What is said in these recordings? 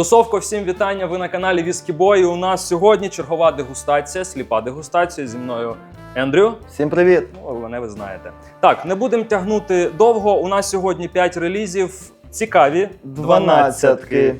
Тусовко, всім вітання. Ви на каналі Віскі Бой. У нас сьогодні чергова дегустація, сліпа дегустація зі мною Ендрю. Всім привіт! Ну, мене ви знаєте. Так, не будемо тягнути довго. У нас сьогодні 5 релізів. Цікаві. Дванадцятки.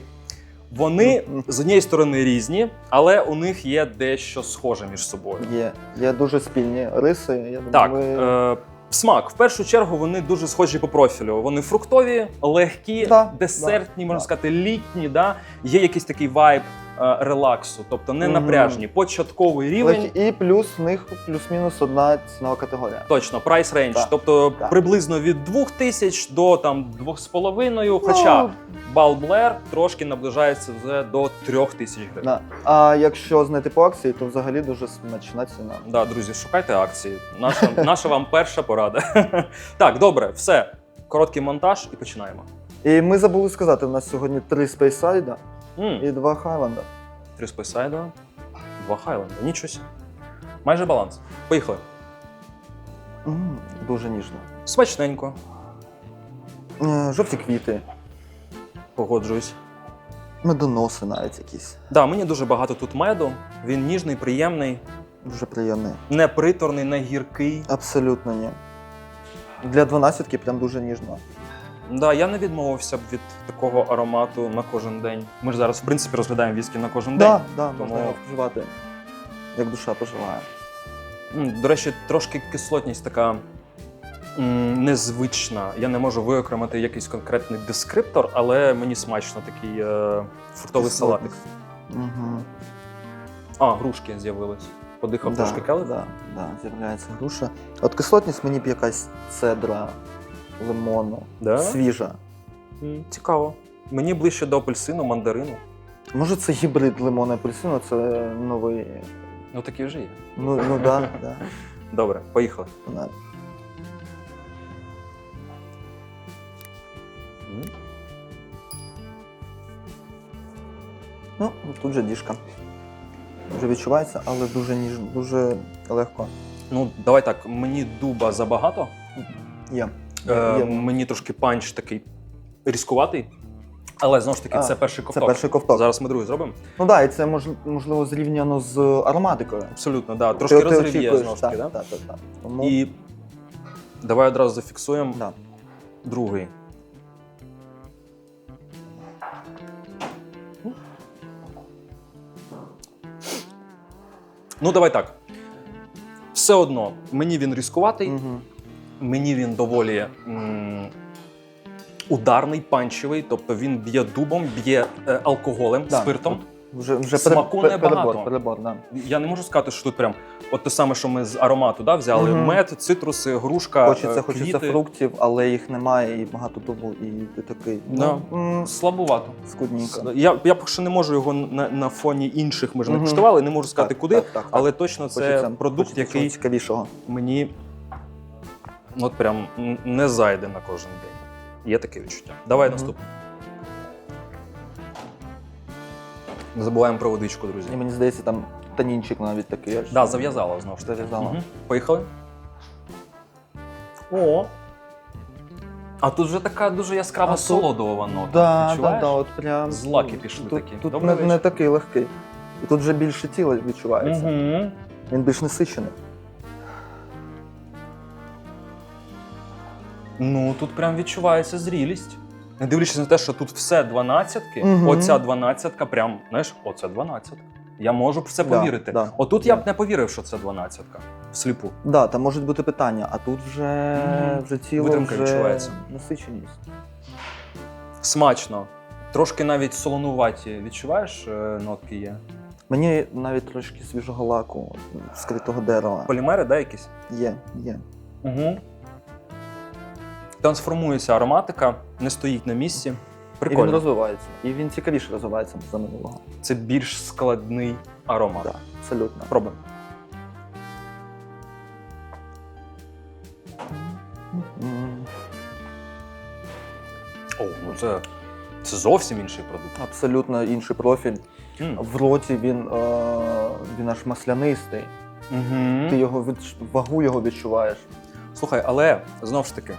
Вони з однієї сторони різні, але у них є дещо схоже між собою. Є, є дуже спільні риси. Я думаю, Так, ви... е, смак. В першу чергу вони дуже схожі по профілю. Вони фруктові, легкі, Да, десертні, да, можна да. сказати, літні. Да? Є якийсь такий вайб релаксу, тобто не напряжні. Початковий рівень. І плюс в них плюс-мінус одна цінова категорія. Точно, прайс рейндж, Так, тобто так. приблизно від 2000 до там 2,5, хоча Ну, трошки наближається вже до 3000 гривень. да. А якщо знайти по акції, то взагалі дуже смачна ціна. Да, друзі, шукайте акції. Наша, наша вам перша порада. так, добре, все. Короткий монтаж і починаємо. І ми забули сказати, у нас сьогодні три спейсайда М, і два хайланда. Три спейсайда, два хайленда. Нічого. сі. Майже баланс. Поїхали. М, Дуже ніжно. Смачненько, Е, Жовті квіти, погоджуюсь. медоноси навіть якісь. Да, мені дуже багато тут меду. Він ніжний, приємний, Дуже приємний. не приторний, не гіркий. Абсолютно ні. Для дванадцятки прям дуже ніжно. Да, я не відмовився б від такого аромату на кожен день. Ми ж зараз, в принципі, розглядаємо віскі на кожен Да, день. да, Тому- можна його вживати, як душа поживає. М, До речі, трошки кислотність така м, незвична. Я не можу виокремити якийсь конкретний дескриптор, але мені смачно такий е, фруктовий салатик. Угу. А, грушки з'явились. Подихав трошки келих. Да, да, з'являється груша. От кислотність мені б якась цедра, лимону, Да? свіжа. М, Цікаво. Мені ближче до апельсину, мандарину. Може, це гібрид лимону апельсину, це новий. Ну такі вже є. Ну, ну да, да. Добре, поїхали. М. Ну, тут же діжка. Вже відчувається, але дуже ніжно, дуже легко. Ну, давай так, мені дуба забагато. Є. Е, мені трошки панч такий різкуватий. Але знову ж таки, А, це перший Це перший ковток. Зараз ми другий зробимо. Ну так, да, і це мож, можливо зрівняно з ароматикою. Абсолютно, да. Трошки Ти- ти розрив очікуєш, знову ж таки, так, да? так, так, так. Тому, І давай одразу зафіксуємо да. другий. Ну, давай так. Все одно, мені він різкуватий, Мгм. Мені він доволі м, ударний, панчевий, тобто він б'є дубом, б'є е, алкоголем, Да, спиртом. Вже, вже Смаку пере- небагато. перебор, перебор, да. Я не можу сказати, що тут прям от те саме, що ми з аромату да, взяли: Мгм. мед, цитруси, грушка, Хочеться, е, хочеться квіти. фруктів, але їх немає і багато дубу, і ти такий. Ну, м, Слабувато. скудненько. Я, я поки що не можу його на, на фоні інших, ми ж не Мгм. куштували, не можу сказати Так, куди, так, так, але так. точно це Хочеться- продукт, хочеться який цікавішого. мені от прям не зайде на кожен день. Є таке відчуття. Давай Мгм. наступний. Не забуваємо про водичку, друзі. І мені здається, там танінчик навіть такий. аж. Да, зав'язала знову ж. Зав'язала. Мгм. Поїхали. О. А тут вже така дуже яскрава солодова нота. Да, да, да, от прям. Злаки пішли тут, такі. Тут не, не такий легкий. І тут вже більше тіла відчувається. Мгм. Він більш насичений. Ну, тут прям відчувається зрілість. Не дивлячись на те, що тут все дванадцятки, Мгм. оця дванадцятка, прям, знаєш, оце дванадцятка. Я можу в це Да, повірити. да. Отут я б не повірив, що це дванадцятка. Всліпу. Да, там можуть бути питання, а тут вже, Мгм. вже тіло Витримка вже відчувається. насиченість. Смачно. Трошки навіть солонуваті. Відчуваєш, е, нотки є? Мені навіть трошки свіжого лаку, скритого дерева. Полімери, да, якісь? Є, є. Угу. Трансформується ароматика, не стоїть на місці. І він розвивається. І він цікавіше розвивається за минулого. Це більш складний аромат. Так, абсолютно. Пробуємо. О, ну це, це зовсім інший продукт. Абсолютно інший профіль. М. В роті він, е, він аж маслянистий. Мгм. Ти його від... вагу його відчуваєш. Слухай, але знову ж таки,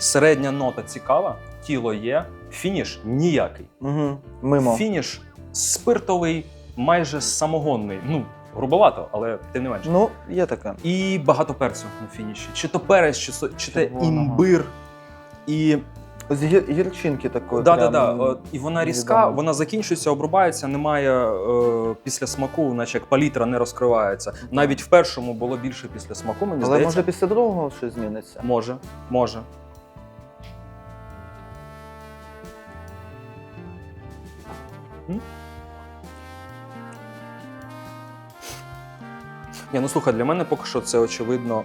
середня нота цікава, тіло є, Фініш ніякий. Угу. Мимо. Фініш спиртовий, майже самогонний. Ну, грубовато, але тим не менше. Ну, є таке. І багато перцю на фініші. Чи то перець, чи, чи те імбир. І Ось гір, гірчинки такої. Да, да, прям, да. І вона різка, невідомо. вона закінчується, обрубається, немає е, після смаку, наче як палітра не розкривається. Навіть в першому було більше після смаку, мені Але здається. може після другого щось зміниться. може, може. Ні, ну слухай, для мене поки що це очевидно,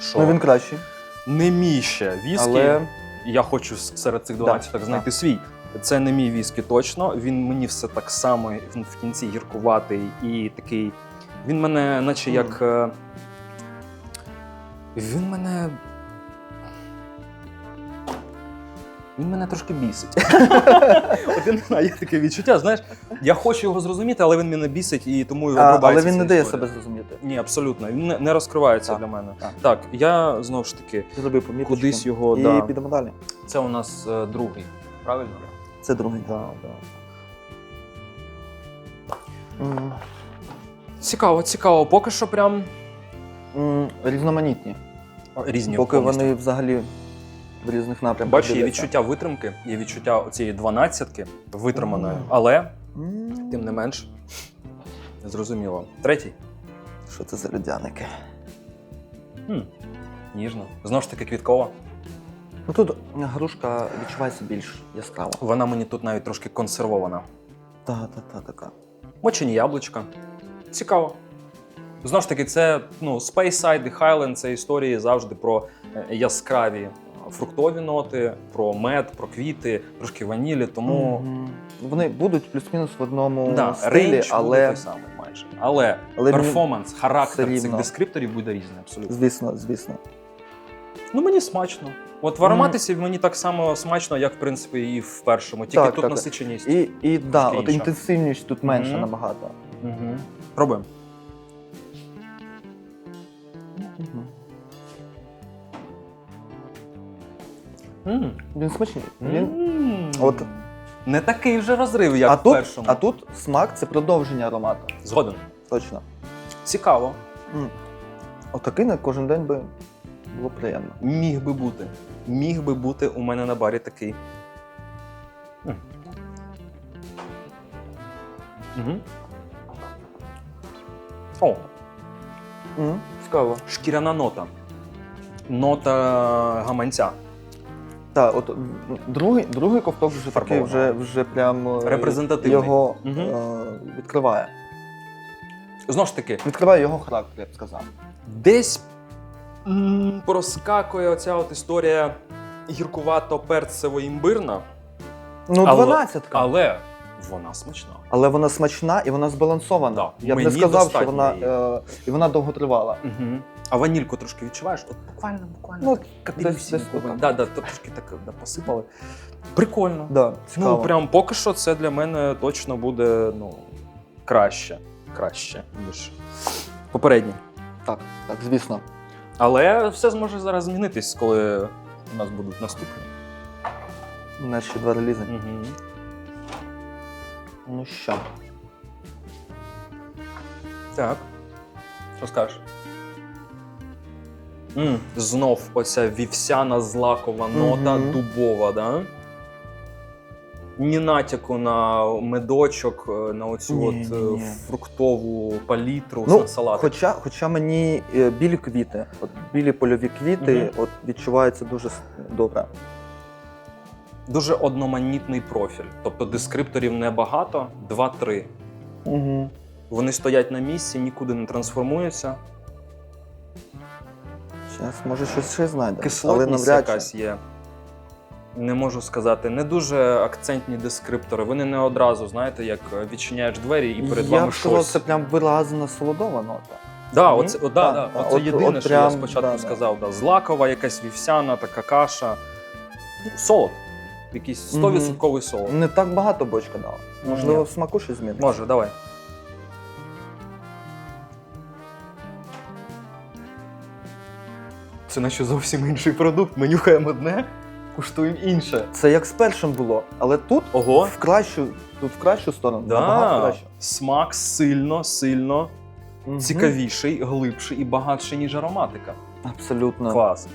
що Ну він кращий. не мій ще віскі. Але Я хочу с- серед цих 12 Да, так знайти свій. Це не мій віскі точно. Він мені все так само він в кінці гіркуватий і такий. Він мене, наче як. е, Він мене. Він мене трошки бісить. От я є таке відчуття. Знаєш, я хочу його зрозуміти, але він мене бісить і тому його а, але він не дає себе зрозуміти. Ні, абсолютно. Він не, не розкривається Так, для мене. так. Так, я знову ж таки, кудись його. І да. підемо далі. Це у нас е, другий. Правильно? Це другий. Да, да. Цікаво, цікаво. Поки що прям Різноманітні. різні. Поки вони взагалі в різних напрямках. Бачиш, є відчуття витримки, є відчуття цієї дванадцятки витриманої, Мгм. але М, тим не менш зрозуміло. Третій. Що це за людяники? Хм. Ніжно. Знову ж таки, квіткова. Ну тут грушка відчувається більш яскраво. Вона мені тут навіть трошки консервована. Та, та, та, така. Мочені яблучка. Цікаво. Знову ж таки, це ну, Speyside і Highland це історії завжди про е, яскраві фруктові ноти, про мед, про квіти, трошки ванілі, тому Мгм. Вони будуть плюс-мінус в одному да, стилі, рейндж буде але той самий майже. Але, Але мені перформанс, характер все цих рівно. дескрипторів буде різний абсолютно. звісно, звісно. Ну мені смачно. От в ароматиці мені так само смачно, як в принципі і в першому, тільки Так, тут так. насиченість. І, і да, Трошки от інша. інтенсивність тут менше Мгм. набагато. Угу. Пробуємо. М. Він смачний. Він... М. От- Не такий вже розрив, як А, в тут, першому. а тут смак це продовження аромату. Згоден. Точно. Цікаво. М. Отакий на кожен день би було приємно. Міг би бути. Міг би бути у мене на барі такий. М. Мгм. О, М, Цікаво. шкіряна нота. Нота гаманця. Так, от другий, другий ковток вже такий вже, вже прям е, Репрезентативний. його угу. е, відкриває. Знову ж таки, Відкриває його характер, я б сказав. десь проскакує оця от історія гіркувато перцево імбирна, Ну, Але- 12 але вона смачна. Але вона смачна і вона збалансована. Да, Я б не сказав, що вона її. е, і вона довго тривала. Угу. А ванільку трошки відчуваєш? От буквально, буквально. Ну, так, десь- десь. Да, да, трошки так да, посипали. Прикольно. Да, цікаво. Ну, прям поки що це для мене точно буде ну, краще. Краще, ніж попередній. Так, так, звісно. Але все зможе зараз змінитись, коли у нас будуть наступні. У нас ще два релізи. Угу. Ну що? Так. Що скажеш? м знов оця вівсяна злакова нота, Мгм. дубова, да? Ні натяку на медочок, е, на оцю Ні, от ні, е, ні. фруктову палітру Ну, салат. хоча, хоча мені е, білі квіти, от білі польові квіти, Мгм. от відчуваються дуже с- добре. Дуже одноманітний профіль. Тобто дескрипторів небагато, 2-3. Угу. Вони стоять на місці, нікуди не трансформуються. Зараз, може, щось ще знайдемо. Але Кислотність якась є. Не можу сказати, не дуже акцентні дескриптори. Вони не одразу, знаєте, як відчиняєш двері і перед я вами б сказав, щось. це прям виразна солодова нота. Да, Ні? оце, о, да, да, так, оце от- єдине, от що я прям, спочатку да, да. сказав. Да. Злакова, якась вівсяна, така каша. Ну, Солод. Якийсь 100% солод. Не так багато бочка дала. Можливо, в смаку щось зміниться. Може, давай. Це наче зовсім інший продукт. Ми нюхаємо одне, куштуємо інше. Це як з першим було, але тут Ого. в кращу, тут в кращу сторону. Набагато Да. краще. Смак сильно, сильно Мгм. цікавіший, глибший і багатший, ніж ароматика. Абсолютно. Клас.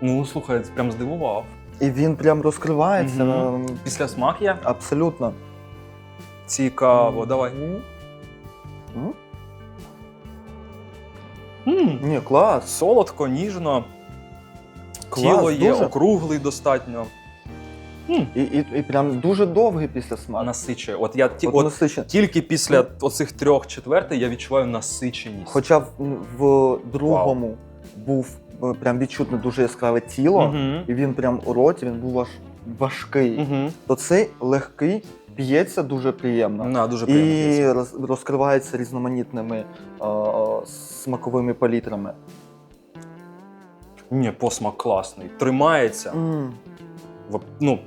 Ну, слухай, прям здивував. І він прям розкривається. Мгм. Після смак є? Абсолютно. Цікаво, давай. Мгм. М? м Ні, клас. Солодко, ніжно. Клас, Тіло є дуже. округлий достатньо. І, і, і прям дуже довгий після смаку. Насичує. От я ті, От от, тільки після оцих трьох четвертих я відчуваю насиченість. Хоча в, в другому був прям відчутно дуже яскраве тіло, Угу. і він прям у роті він був аж важкий. Угу. То цей легкий, п'ється дуже приємно. На, дуже приємно. І п'ється. роз, розкривається різноманітними е, смаковими палітрами. Ні, посмак класний. Тримається. М. Ну,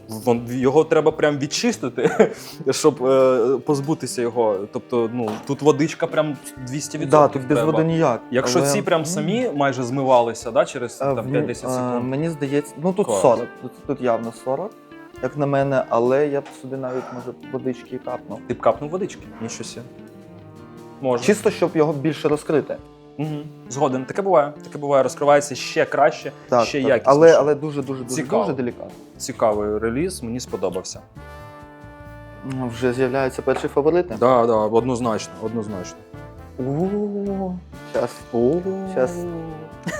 його треба прям відчистити, щоб е, позбутися його. Тобто, ну, тут водичка прям 200%. Да, тут без треба. води ніяк. Якщо але- ці прям самі майже змивалися да, через Е, там, в- 5-10 е, секунд. Мені здається, ну тут Клас. 40, тут, тут явно 40, як на мене, але я б сюди навіть може водички і капнув. Ти б капнув водички, нічого сі. Може. Чисто, щоб його більше розкрити. Угу. Згоден. Таке буває. Таке буває, розкривається ще краще, Так, ще так. якісніше. Але, але дуже дуже дуже, Цікаво. дуже делікатно. Цікавий реліз, мені сподобався. Ну, Вже з'являються перші фаворити. Так, да, да, однозначно, однозначно. О, Щас, О, Щас.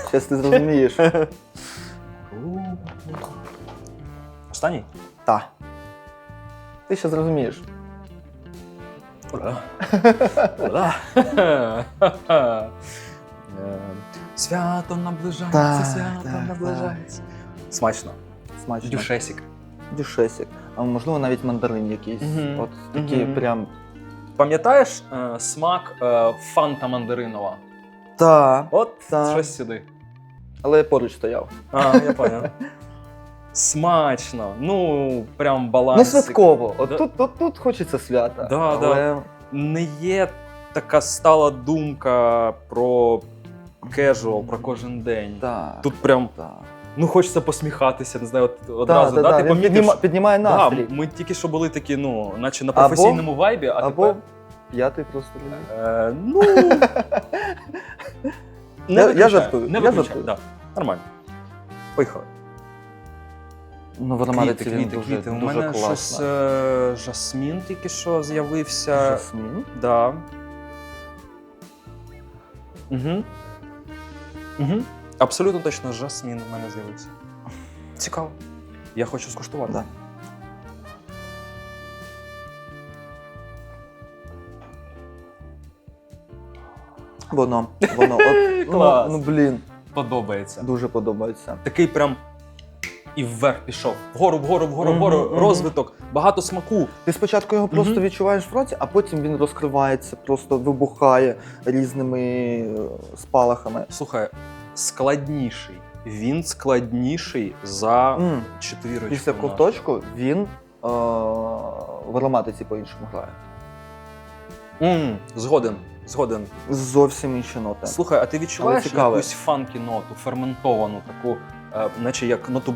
щас ти зрозумієш. Останній? Та. Ти ще зрозумієш. Ура! Ура! Свято наближається, свято наближається. Смачно. Смачно. Дюшесік. Дюшесик. А можливо навіть мандарин якийсь. Мгм. От такі Мгм. прям. Пам'ятаєш е, смак е, фанта мандаринова? Та. От Так. щось сюди. Але я поруч стояв. А, я поняв. Смачно. Ну, прям баланс. Ну, святково. От Да. тут, тут, тут хочеться свята. Да, але... Не є така стала думка про кежуал, про кожен день. Так. Тут прям так. ну хочеться посміхатися, не знаю, от одразу. Да, ти Він підніма- піднімає да, настрій. ми тільки що були такі, ну, наче на Або- професійному вайбі, а Або тепер. п'ятий просто. Е, ну. Я- я виключаю, жартую, Не я виключаю, жартую. Да. Нормально. Поїхали. Ну, в Квіти, ароматиці він квіти, дуже, квіти. У дуже мене щось класно. е, жасмін тільки що з'явився. Жасмін. Да. Угу. Угу. Абсолютно точно жасмін у мене з'явився. Цікаво. Я хочу скуштувати. Да. Воно, воно. От, ну, Клас. ну, блін, Подобається. дуже подобається. Такий прям і вверх пішов. Вгору, вгору, вгору, вгору, розвиток, багато смаку. Ти спочатку його просто Мгм. відчуваєш в роті, а потім він розкривається, просто вибухає різними е, спалахами. Слухай, складніший. Він складніший за М, чотирочку. Після нашу. ковточку він е, в ароматиці по-іншому грає. М, Згоден, згоден. Зовсім інші ноти. Слухай, а ти відчуваєш цікаве. якусь фанкі ноту, ферментовану, таку, наче як ноту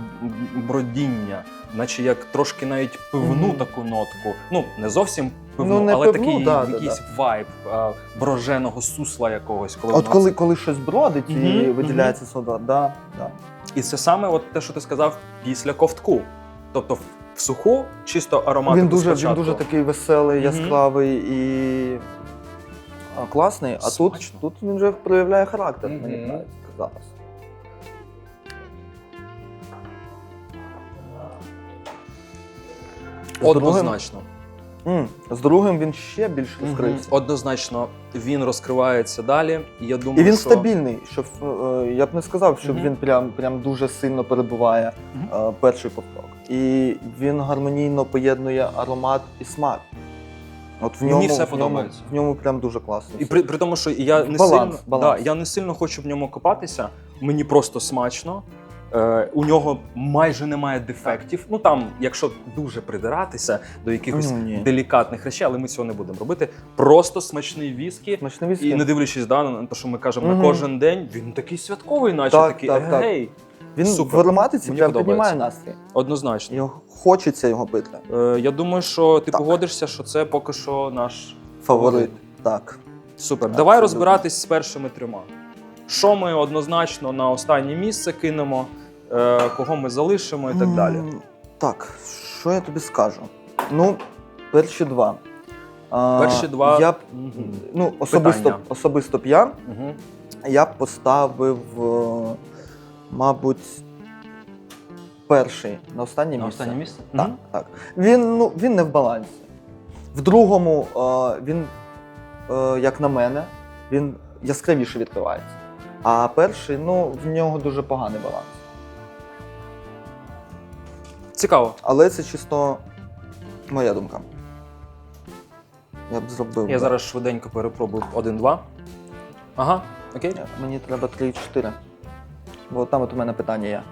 бродіння, наче як трошки навіть пивну Мгм. таку нотку. Ну, не зовсім пивну, Ну, не але пивну, такий да, да, якийсь вайб е, броженого сусла якогось. Коли От воно- коли, коли щось бродить і Мгм, виділяється сода, да, да. І це саме от те, що ти сказав після ковтку. Тобто в- суху чисто ароматику Він дуже, він дуже такий веселий, яскравий і а, класний. А тут, Смачно. тут він вже проявляє характер, Мгм. мені кажеться, зараз. Однозначно. М, з другим він ще більш розкрився. Однозначно він розкривається далі. Я думаю, І він що... стабільний, щоб е, я б не сказав, щоб Мгм. він прям, прям дуже сильно перебуває Мгм. е, перший ковток. І він гармонійно поєднує аромат і смак. От в Мені ньому, все в ньому, подобається. в ньому прям дуже класно. І при, при тому, що я не Баланс, сильно баланс. Да, я не сильно хочу в ньому копатися. Мені просто смачно. Е, у нього майже немає дефектів. Ну там, якщо дуже придиратися до якихось Ну, ні. делікатних речей, але ми цього не будемо робити. Просто смачний віскі. Смачний віскі. І не дивлячись да, на те, що ми кажемо Мгм. на кожен день, він такий святковий, наче Так, такий так, так. гей. Він Супер. в ароматиці Мені прям подобається. піднімає настрій. Однозначно. Його хочеться його пити. Е, я думаю, що ти Так. погодишся, що це поки що наш Фаворит. Так. Супер. Так, Давай абсолютно. розбиратись з першими трьома. Що ми однозначно на останнє місце кинемо, е, кого ми залишимо і так далі. Так, що я тобі скажу? Ну, перші два. А, Перші два. Я б, Мгм. ну, особисто, Питання. особисто б я, Мгм. я б поставив, е, мабуть, перший на останнє На місце. останнє місце? Так, Мгм. так. Він, ну, він не в балансі. В другому е, він, е, як на мене, він яскравіше відкривається. А перший, ну, в нього дуже поганий баланс. Цікаво. Але це чисто моя думка. Я б зробив. Я би. зараз швиденько перепробую 1-2. Ага, окей. Мені треба 3-4. Бо там от у мене питання є.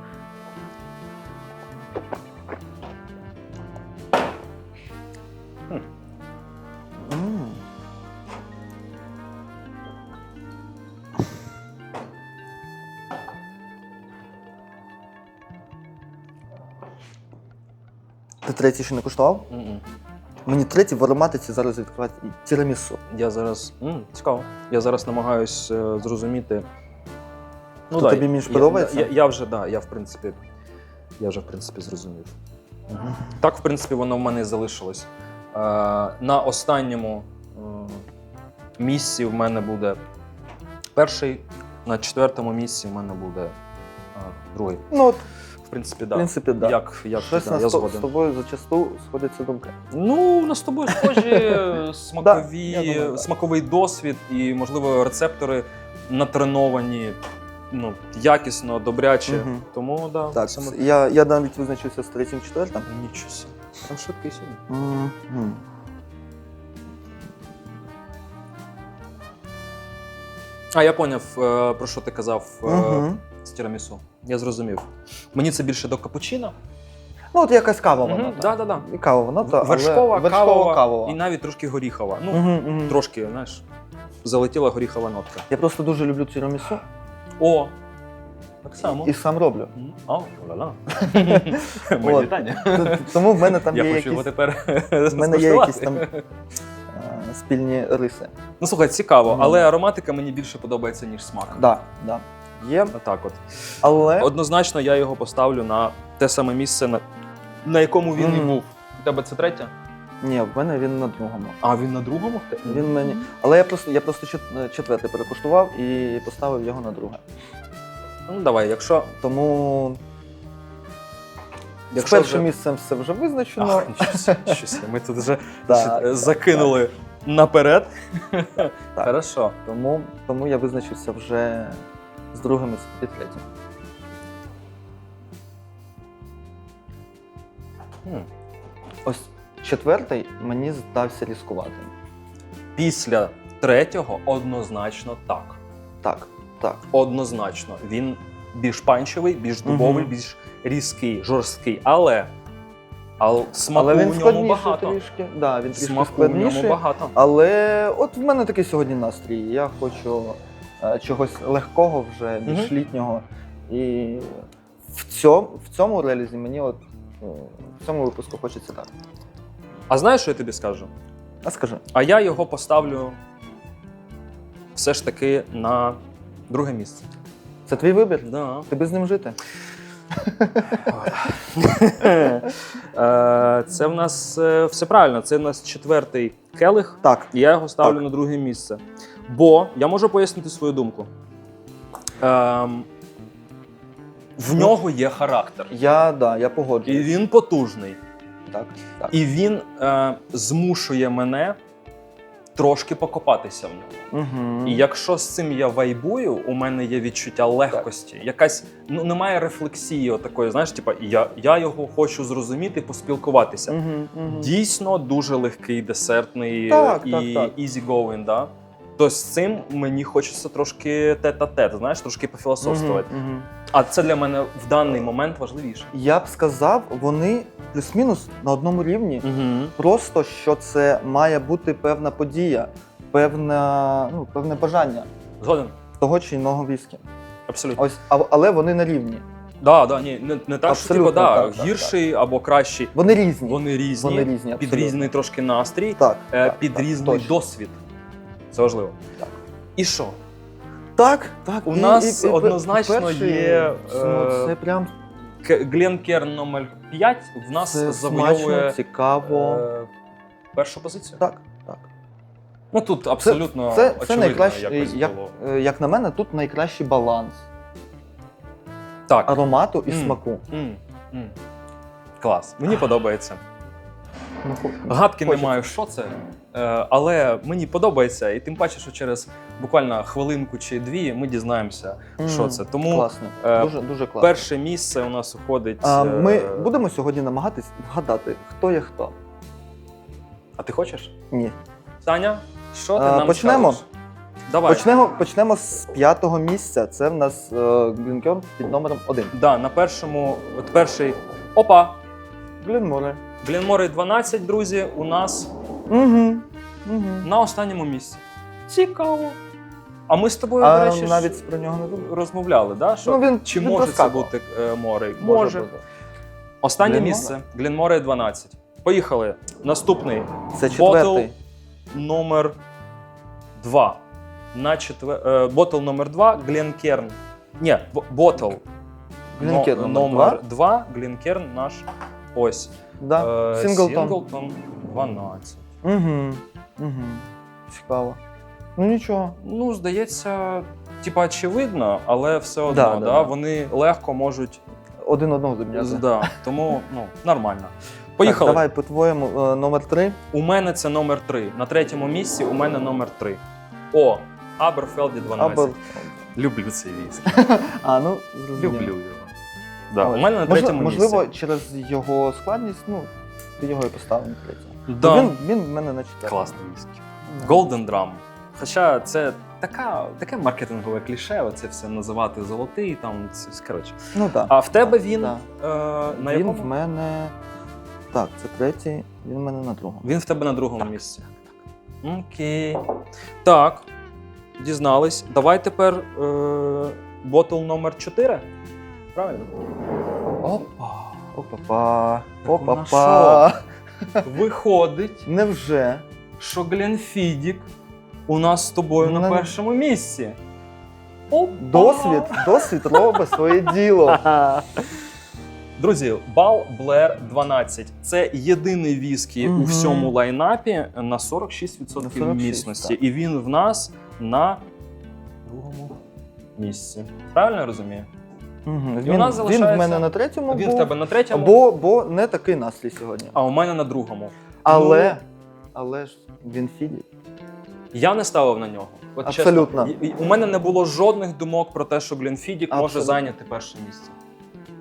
Третій ще не куштував? Мгм. Мені третій в ароматиці зараз відкривається тірамісу. Я зараз. М, цікаво. Я зараз намагаюсь е, зрозуміти. Ну, Хто тобі більш я- подобається? Я, я, вже, да, я в принципі. Я вже, в принципі, зрозумів. Так, в принципі, воно в мене і залишилось. Е, на останньому е, місці в мене буде перший, на четвертому місці в мене буде е, другий. Ну, от, В принципі, в принципі. Да. Як, як Щось да, я сто- з згоден. тобою зачасту сходяться думки. Ну, у нас з тобою схожі смакові, я думаю, смаковий досвід і, можливо, рецептори натреновані ну, якісно, добряче. Мгм. Тому да, Так, саме... я, я навіть визначився з третім четвертим. Нічого собі. Там швидкий сьогодні. Мгм. А я поняв, е, про що ти казав е, Мгм. З тірамісу. Я зрозумів. Мені це більше до капучино. Ну, от якась кавова Мгм, нота. да-да-да. І кавова нота, але Вершкова, вершкова кавова, кавова. і навіть трошки горіхова. Ну, Мгм, мгм. трошки, знаєш, залетіла горіхова нотка. Я просто дуже люблю тірамісу О! Так само. і сам роблю. М, О, ла-ла. От. Вітання. Т- Тому в мене там Я є хочу його якісь, тепер в мене є якісь там е, спільні риси. Ну слухай, цікаво, але ароматика мені більше подобається, ніж смак. Да, да. Є, Отак от. але Однозначно я його поставлю на те саме місце, на, на якому він і Мгм. був. У тебе це третє? ні, в мене він на другому. А він на другому? в Він мені. Але я просто я просто чет- четвертий перекуштував і поставив його на друге. Ну давай, якщо. Тому з якщо першим вже- місцем все вже визначено. Ах, нічого собі, нічого. Ми тут вже Так, так, закинули наперед. Так. Хорошо. Тому, тому я визначився вже з другим і третім. Ось четвертий мені здався різкуватим. Після третього однозначно так. Так, так. Однозначно. Він більш панчевий, більш дубовий, Мгм. більш різкий, жорсткий. Але, але смаку Але він в ньому складніший багато. трішки. Да, він трішки Смаку в ньому складніший. багато. Але от в мене такий сьогодні настрій. Я хочу чогось легкого вже, більш літнього. І в цьому, в цьому релізі мені от е, в цьому випуску хочеться так. А знаєш, що я тобі скажу? А скажи. А я його поставлю все ж таки на друге місце. Це твій вибір? Да. Тобі з ним жити? Е, Це в нас е, все правильно. Це в нас четвертий келих, Так. і я його ставлю Так. на друге місце. Бо я можу пояснити свою думку. Ем, в нього є характер. Я, да, я І погоджуюсь. він потужний. Так, так. І він е, змушує мене трошки покопатися в ньому. Угу. І якщо з цим я вайбую, у мене є відчуття легкості, якась ну немає рефлексії такої, знаєш, типа я, я його хочу зрозуміти, поспілкуватися. Угу, угу. Дійсно дуже легкий, десертний Так, і так, так. easy going, да? То з цим мені хочеться трошки тет-а-тет, знаєш, трошки пофілософствувати. Угу, угу. А це для мене в даний момент важливіше. Я б сказав, вони плюс-мінус на одному рівні. Угу. Просто що це має бути певна подія, певна, ну, певне бажання Згоден? того чи іного віскі. Абсолютно. Ось, а- але вони на рівні. Да, да, ні, не, не так, що типу, да, так, так, гірший або кращий. Вони різні. Вони різні, Вони різні, під різний трошки настрій, Так, е, так, під так, різний точно. досвід. Це важливо. Так. І що? Так, так. У нас однозначно перший, є, ну, е, Це прям Гленкерн номер 5 в нас це завойовує смачно, цікаво. е, першу позицію. Так, так. Ну тут абсолютно це, це очевидно найкраще, як, е, як на мене, тут найкращий баланс Так. аромату і М. смаку. М, м. Клас. Мені подобається. Ну, Гадки не маю, що це, е, але мені подобається, і тим паче, що через буквально хвилинку чи дві ми дізнаємося, що це. Тому Класно. е, дуже, дуже класно. перше місце у нас уходить. А, е, ми будемо сьогодні намагатись вгадати, хто є хто. А ти хочеш? Ні. Таня, що ти А, нам почнемо? скажеш? Давай. Почнемо, почнемо з п'ятого місця. Це в нас Глінкерн під номером один. Да, на першому, от перший. Опа! Глінморе. Глінмори 12, друзі, у нас Угу. Угу. на останньому місці. Цікаво. А ми з тобою, А до речі, ж навіть про нього не думав. розмовляли, да? що Ну, він- чи він може це проскакував. бути е, море? Може. бути. Останнє Глінморе? місце Глінморе 12. Поїхали. Наступний Це четвертий. номер 2. На четвер... е, Ботл номер 2 Гленкерн. Ні, б- ботл Глінкерн но- номер номер 2 Глінкерн наш ось. Да. Е, Сінглтон. Сінглтон 12. Угу. Угу. Цікаво. Ну нічого. Ну, здається, типа очевидно, але все одно, Да, да, да, вони легко можуть. Один одного заміняти. Да, тому ну, нормально. Так, Поїхали. давай по-твоєму е, номер три. У мене це номер 3. На третьому місці у мене номер 3. О, Аберфелді 12. Або... Люблю цей віск. А, ну, зрозуміло. Люблю. Да, у мене на можливо- третьому Можливо, через його складність, ну, ти його і поставив на третє. Да. Він, він в мене на четвертому. Класний віскі. Golden Drum. Хоча це така, таке маркетингове кліше, оце все називати золотий, там це коротше. Ну так. А в тебе він да. е, на він якому? в мене. Так, це третій, він в мене на другому. Він в тебе на другому місці. Окей. Так. Дізнались. Давай тепер е, ботл номер 4. Правильно? Опа. Опа-па. Опа-па. Виходить, Невже? що Гленфідік у нас з тобою на Ну, першому місці. Опа. Досвід, досвід робить своє діло. Друзі, бал Blair 12. Це єдиний віскі у всьому лайнапі на 46% На 46, міцності. так. І він в нас на другому місці. Правильно я розумію? Мгм. І у Він, нас він в мене на третьому Він був, в тебе на третьому, бо, бо не такий наслій сьогодні. а у мене на другому. Але, Ну, але ж він Філіп. я не ставив на нього. От Абсолютно. Чесно, у мене не було жодних думок про те, що Гленфідік може зайняти перше місце.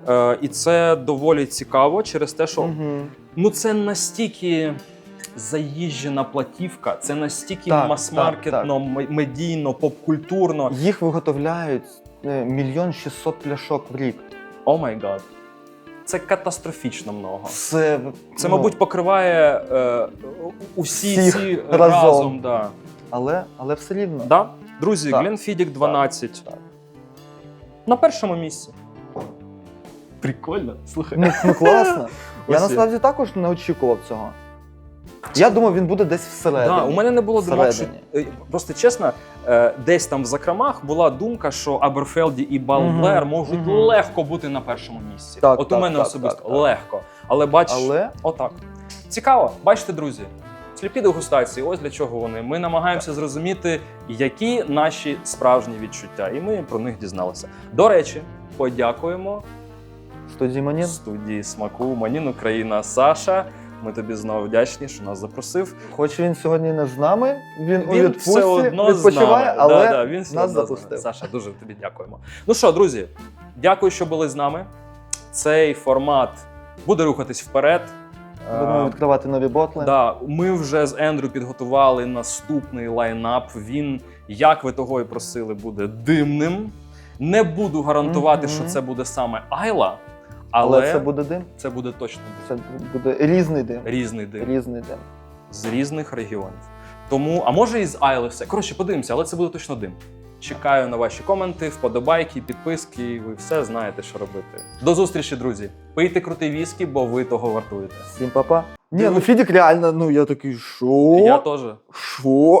Е, і це доволі цікаво через те, що Мгм. Ну, це настільки заїжджена платівка, це настільки Так, мас-маркетно, медійно, попкультурно. Їх виготовляють мільйон шістсот пляшок в рік. О май гад. Це катастрофічно много. Це, Це, ну, мабуть, покриває е, усі Всіх ці разом. разом. да. Але, але все рівно. Да? Друзі, Так. Гленфідік 12. Так. На першому місці. Прикольно. Слухай. Ну, ну класно. Я насправді також не очікував цього. Я думав, він буде десь всередині. Да, у мене не було думок, що е, просто чесно, е, десь там в закромах була думка, що Аберфелді і Бал Мгм, Блер можуть мгм. легко бути на першому місці. Так, От так, у мене так, особисто так, так. легко. Але бачиш, Але отак. Цікаво, бачите, друзі. Сліпі дегустації, ось для чого вони. Ми намагаємося зрозуміти, які наші справжні відчуття, і ми про них дізналися. До речі, подякуємо студії Манін. студії смаку Манін Україна Саша. Ми тобі знову вдячні, що нас запросив. Хоч він сьогодні не з нами, він, у відпустці, все одно відпочиває, з нами. але да, да, він все нас одно з запустив. нами. Саша, дуже тобі дякуємо. Ну що, друзі, дякую, що були з нами. Цей формат буде рухатись вперед. Будемо Е, відкривати нові ботли. Да, ми вже з Ендрю підготували наступний лайнап. Він, як ви того і просили, буде димним. Не буду гарантувати, Мгм. що це буде саме Айла, але, але, це буде дим. це буде точно дим. Це буде різний дим. різний дим. Різний дим. з різних регіонів. Тому, а може і з Айли все. Коротше, подивимося, але це буде точно дим. Чекаю на ваші коменти, вподобайки, підписки. Ви все знаєте, що робити. До зустрічі, друзі. Пийте крутий віскі, бо ви того вартуєте. Всім па-па. Ні, ну Фідік реально, ну я такий, що? Я теж. Що?